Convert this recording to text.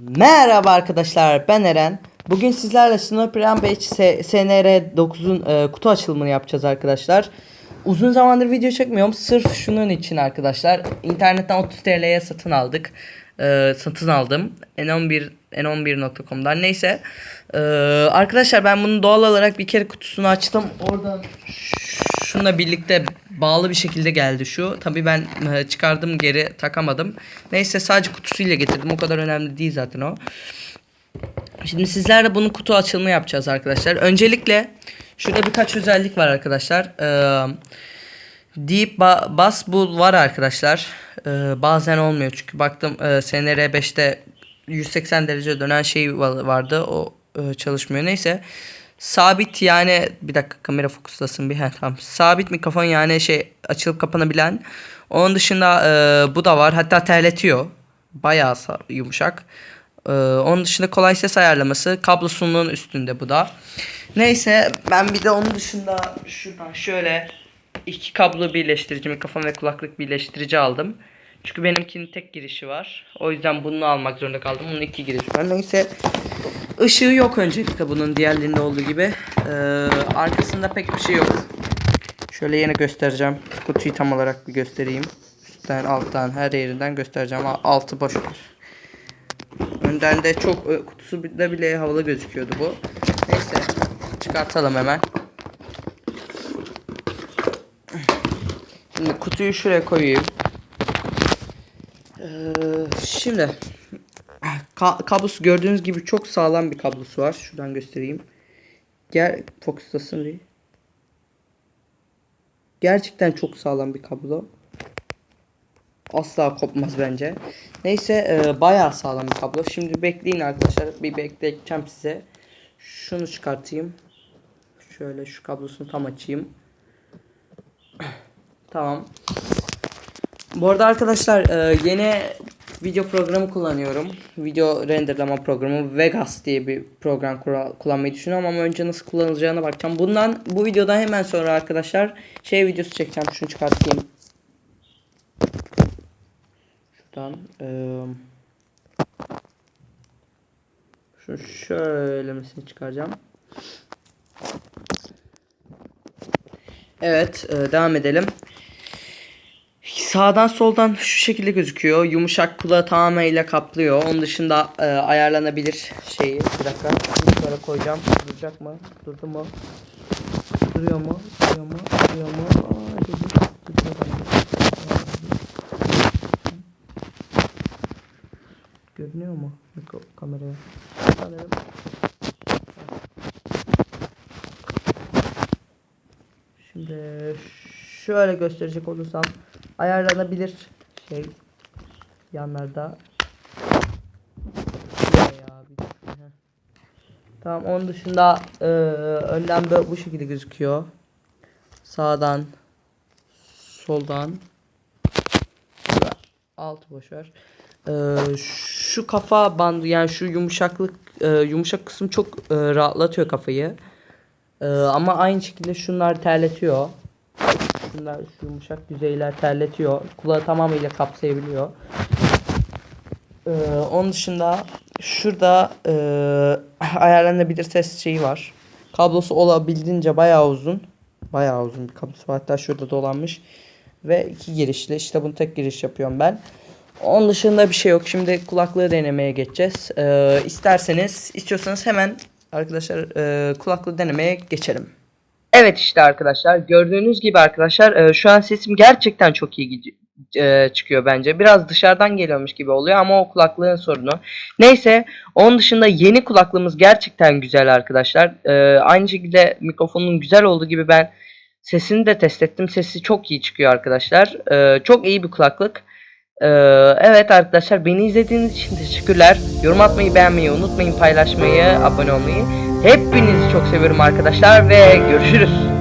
Merhaba arkadaşlar ben Eren. Bugün sizlerle Snowplan 5 SNR 9'un e, kutu açılımını yapacağız arkadaşlar. Uzun zamandır video çekmiyorum sırf şunun için arkadaşlar. İnternetten 30 TL'ye satın aldık. E, satın aldım. N11 n11.com'dan neyse. E, arkadaşlar ben bunu doğal olarak bir kere kutusunu açtım. Oradan şununla birlikte bağlı bir şekilde geldi şu. Tabi ben e, çıkardım geri takamadım. Neyse sadece kutusuyla getirdim. O kadar önemli değil zaten o. Şimdi sizlerle bunun kutu açılımı yapacağız arkadaşlar. Öncelikle şurada birkaç özellik var arkadaşlar. Ee, Deep ba Bass Bull var arkadaşlar. Ee, bazen olmuyor çünkü baktım e, SNR 5'te 180 derece dönen şey va- vardı. O e, çalışmıyor. Neyse. Sabit yani bir dakika kamera fokuslasın bir. Heh, tamam. Sabit mikrofon yani şey açılıp kapanabilen. Onun dışında e, bu da var. Hatta terletiyor. Bayağı yumuşak. Ee, onun dışında kolay ses ayarlaması. Kablosunun üstünde bu da. Neyse ben bir de onun dışında şuradan şöyle iki kablo birleştirici mikrofon ve kulaklık birleştirici aldım. Çünkü benimkinin tek girişi var. O yüzden bunu almak zorunda kaldım. Bunun iki girişi var. Neyse ışığı yok öncelikle bunun diğerlerinde olduğu gibi. Ee, arkasında pek bir şey yok. Şöyle yine göstereceğim. Kutuyu tam olarak bir göstereyim. Üstten alttan her yerinden göstereceğim. Altı boş. Önden de çok e, kutusu bile havalı gözüküyordu bu. Neyse çıkartalım hemen. Şimdi kutuyu şuraya koyayım. Ee, şimdi ka- kablosu gördüğünüz gibi çok sağlam bir kablosu var. Şuradan göstereyim. Gel fokuslasın bir. Gerçekten çok sağlam bir kablo. Asla kopmaz bence. Neyse e, bayağı sağlam bir kablo. Şimdi bekleyin arkadaşlar. Bir bekleyeceğim size. Şunu çıkartayım. Şöyle şu kablosunu tam açayım. tamam. Bu arada arkadaşlar e, yeni video programı kullanıyorum. Video renderlama programı Vegas diye bir program kullanmayı düşünüyorum ama önce nasıl kullanılacağına bakacağım. Bundan bu videodan hemen sonra arkadaşlar şey videosu çekeceğim. Şunu çıkartayım. Şuradan eee şu şöylemesini çıkaracağım. Evet, e, devam edelim. Sağdan soldan şu şekilde gözüküyor. Yumuşak kulağı tamamıyla kaplıyor. Onun dışında e, ayarlanabilir şeyi. Bir dakika. Şunu şöyle koyacağım. Duracak mı? Durdu mu? Duruyor mu? Duruyor mu? Duruyor mu? Aa, durdu. Durdu. Görünüyor mu? Mikro kameraya. Sanırım. Şimdi şöyle gösterecek olursam ayarlanabilir şey yanlarda. Tamam onun dışında eee önden böyle bu şekilde gözüküyor. Sağdan soldan altı boş ver. Ee, şu kafa bandı yani şu yumuşaklık e, yumuşak kısım çok e, rahatlatıyor kafayı. Ee, ama aynı şekilde şunlar terletiyor. Şunlar şu yumuşak yüzeyler terletiyor. Kulağı tamamıyla kapsayabiliyor. Ee, onun dışında şurada e, ayarlanabilir ses şeyi var. Kablosu olabildiğince bayağı uzun. Bayağı uzun bir kablosu. Hatta şurada dolanmış. Ve iki girişli. İşte bunu tek giriş yapıyorum ben. Onun dışında bir şey yok. Şimdi kulaklığı denemeye geçeceğiz. Ee, isterseniz, istiyorsanız hemen arkadaşlar e, kulaklığı denemeye geçelim. Evet işte arkadaşlar gördüğünüz gibi arkadaşlar e, şu an sesim gerçekten çok iyi e, çıkıyor bence. Biraz dışarıdan geliyormuş gibi oluyor ama o kulaklığın sorunu. Neyse onun dışında yeni kulaklığımız gerçekten güzel arkadaşlar. E, aynı şekilde mikrofonun güzel olduğu gibi ben sesini de test ettim. Sesi çok iyi çıkıyor arkadaşlar. E, çok iyi bir kulaklık. Ee, evet arkadaşlar beni izlediğiniz için teşekkürler. Yorum atmayı beğenmeyi unutmayın paylaşmayı abone olmayı. Hepinizi çok seviyorum arkadaşlar ve görüşürüz.